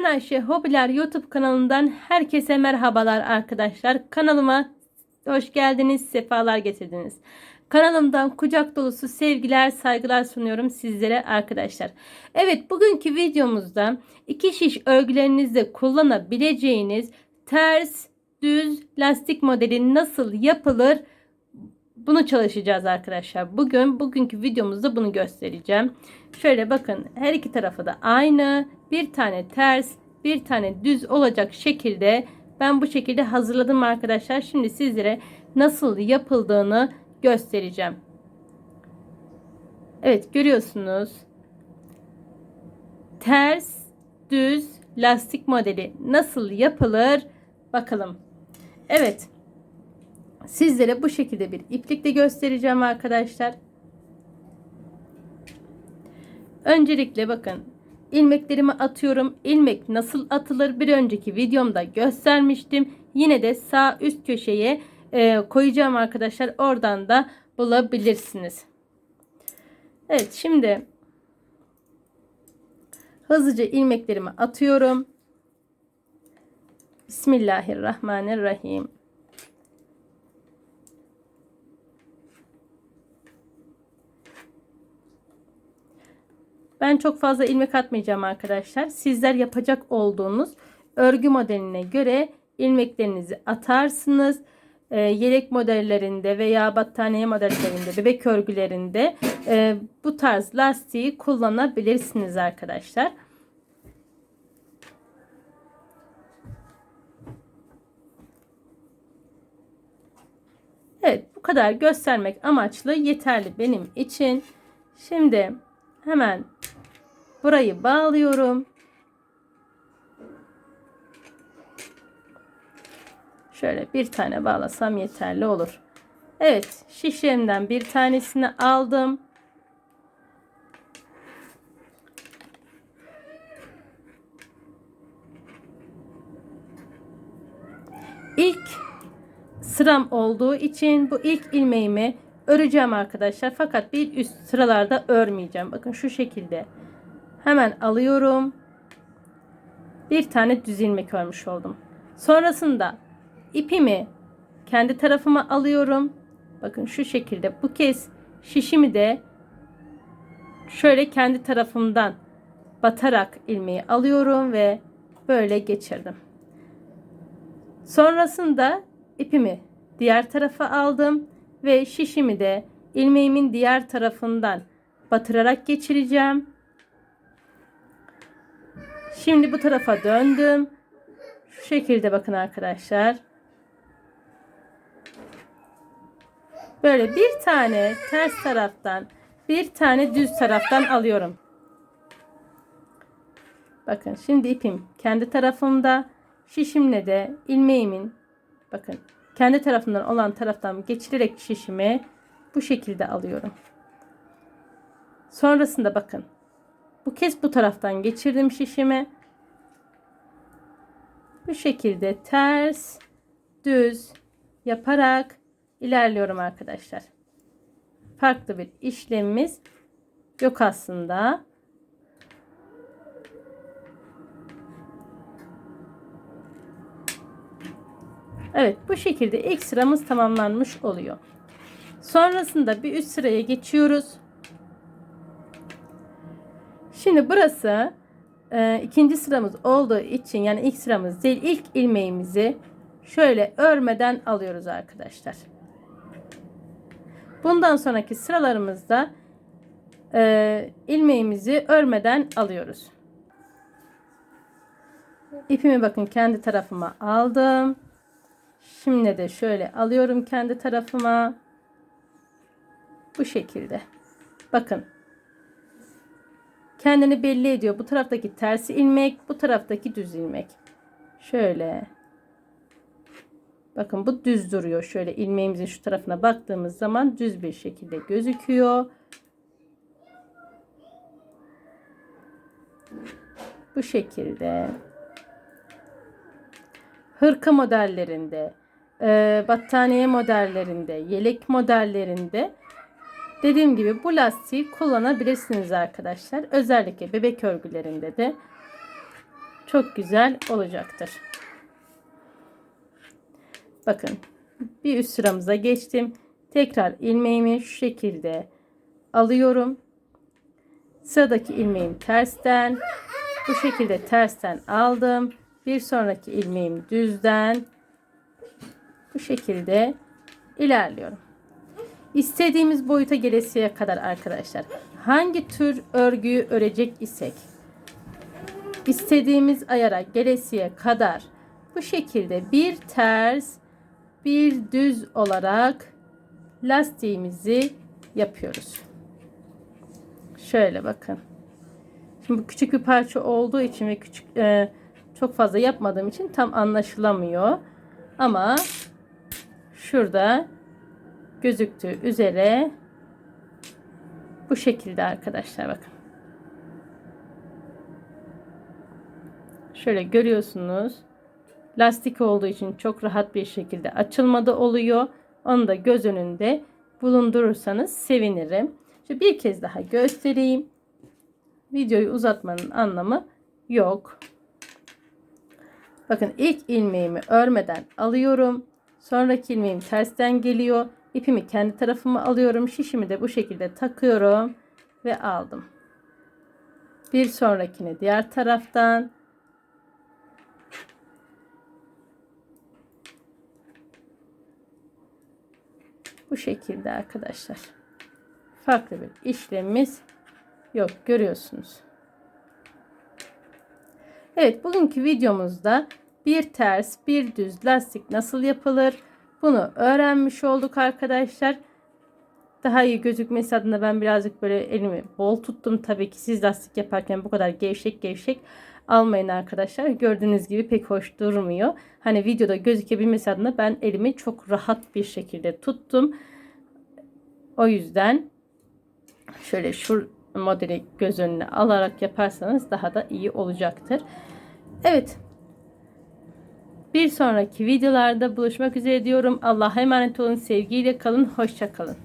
Ben Ayşe Hobiler YouTube kanalından herkese merhabalar arkadaşlar. Kanalıma hoş geldiniz, sefalar getirdiniz. Kanalımdan kucak dolusu sevgiler, saygılar sunuyorum sizlere arkadaşlar. Evet, bugünkü videomuzda iki şiş örgülerinizde kullanabileceğiniz ters, düz lastik modeli nasıl yapılır? Bunu çalışacağız arkadaşlar. Bugün bugünkü videomuzda bunu göstereceğim. Şöyle bakın her iki tarafı da aynı. Bir tane ters, bir tane düz olacak şekilde ben bu şekilde hazırladım arkadaşlar. Şimdi sizlere nasıl yapıldığını göstereceğim. Evet görüyorsunuz. Ters, düz lastik modeli nasıl yapılır bakalım. Evet. Sizlere bu şekilde bir iplikle göstereceğim arkadaşlar. Öncelikle bakın ilmeklerimi atıyorum. İlmek nasıl atılır bir önceki videomda göstermiştim. Yine de sağ üst köşeye e, koyacağım arkadaşlar. Oradan da bulabilirsiniz. Evet şimdi hızlıca ilmeklerimi atıyorum. Bismillahirrahmanirrahim. Ben çok fazla ilmek atmayacağım arkadaşlar. Sizler yapacak olduğunuz örgü modeline göre ilmeklerinizi atarsınız. E, yelek modellerinde veya battaniye modellerinde, bebek örgülerinde e, bu tarz lastiği kullanabilirsiniz arkadaşlar. Evet bu kadar göstermek amaçlı yeterli benim için. Şimdi hemen burayı bağlıyorum. Şöyle bir tane bağlasam yeterli olur. Evet şişlerimden bir tanesini aldım. İlk sıram olduğu için bu ilk ilmeğimi öreceğim arkadaşlar. Fakat bir üst sıralarda örmeyeceğim. Bakın şu şekilde. Hemen alıyorum. Bir tane düz ilmek örmüş oldum. Sonrasında ipimi kendi tarafıma alıyorum. Bakın şu şekilde. Bu kez şişimi de şöyle kendi tarafımdan batarak ilmeği alıyorum ve böyle geçirdim. Sonrasında ipimi diğer tarafa aldım ve şişimi de ilmeğimin diğer tarafından batırarak geçireceğim. Şimdi bu tarafa döndüm. Şu şekilde bakın arkadaşlar. Böyle bir tane ters taraftan bir tane düz taraftan alıyorum. Bakın şimdi ipim kendi tarafımda. Şişimle de ilmeğimin bakın kendi tarafından olan taraftan geçirerek şişimi bu şekilde alıyorum. Sonrasında bakın. Bu kez bu taraftan geçirdim şişimi. Bu şekilde ters, düz yaparak ilerliyorum arkadaşlar. Farklı bir işlemimiz yok aslında. Evet bu şekilde ilk sıramız tamamlanmış oluyor. Sonrasında bir üst sıraya geçiyoruz. Şimdi burası e, ikinci sıramız olduğu için yani ilk sıramız değil ilk ilmeğimizi şöyle örmeden alıyoruz arkadaşlar. Bundan sonraki sıralarımızda e, ilmeğimizi örmeden alıyoruz. İpimi bakın kendi tarafıma aldım. Şimdi de şöyle alıyorum kendi tarafıma. Bu şekilde. Bakın. Kendini belli ediyor. Bu taraftaki tersi ilmek, bu taraftaki düz ilmek. Şöyle. Bakın bu düz duruyor. Şöyle ilmeğimizin şu tarafına baktığımız zaman düz bir şekilde gözüküyor. Bu şekilde. Hırka modellerinde, e, battaniye modellerinde, yelek modellerinde dediğim gibi bu lastiği kullanabilirsiniz arkadaşlar. Özellikle bebek örgülerinde de çok güzel olacaktır. Bakın bir üst sıramıza geçtim. Tekrar ilmeğimi şu şekilde alıyorum. Sıradaki ilmeğim tersten. Bu şekilde tersten aldım. Bir sonraki ilmeğim düzden. Bu şekilde ilerliyorum. İstediğimiz boyuta gelesiye kadar arkadaşlar. Hangi tür örgüyü örecek isek istediğimiz ayara gelesiye kadar bu şekilde bir ters bir düz olarak lastiğimizi yapıyoruz. Şöyle bakın. Şimdi bu küçük bir parça olduğu için ve küçük e, çok fazla yapmadığım için tam anlaşılamıyor. Ama şurada gözüktüğü üzere bu şekilde arkadaşlar bakın. Şöyle görüyorsunuz. Lastik olduğu için çok rahat bir şekilde açılmada oluyor. Onu da göz önünde bulundurursanız sevinirim. Şimdi bir kez daha göstereyim. Videoyu uzatmanın anlamı yok. Bakın ilk ilmeğimi örmeden alıyorum. Sonraki ilmeğim tersten geliyor. İpimi kendi tarafıma alıyorum. Şişimi de bu şekilde takıyorum ve aldım. Bir sonrakini diğer taraftan Bu şekilde arkadaşlar. Farklı bir işlemimiz yok. Görüyorsunuz. Evet bugünkü videomuzda bir ters bir düz lastik nasıl yapılır bunu öğrenmiş olduk arkadaşlar. Daha iyi gözükmesi adına ben birazcık böyle elimi bol tuttum. Tabii ki siz lastik yaparken bu kadar gevşek gevşek almayın arkadaşlar. Gördüğünüz gibi pek hoş durmuyor. Hani videoda gözükebilmesi adına ben elimi çok rahat bir şekilde tuttum. O yüzden şöyle şu modeli göz önüne alarak yaparsanız daha da iyi olacaktır. Evet. Bir sonraki videolarda buluşmak üzere diyorum. Allah'a emanet olun. Sevgiyle kalın. Hoşça kalın.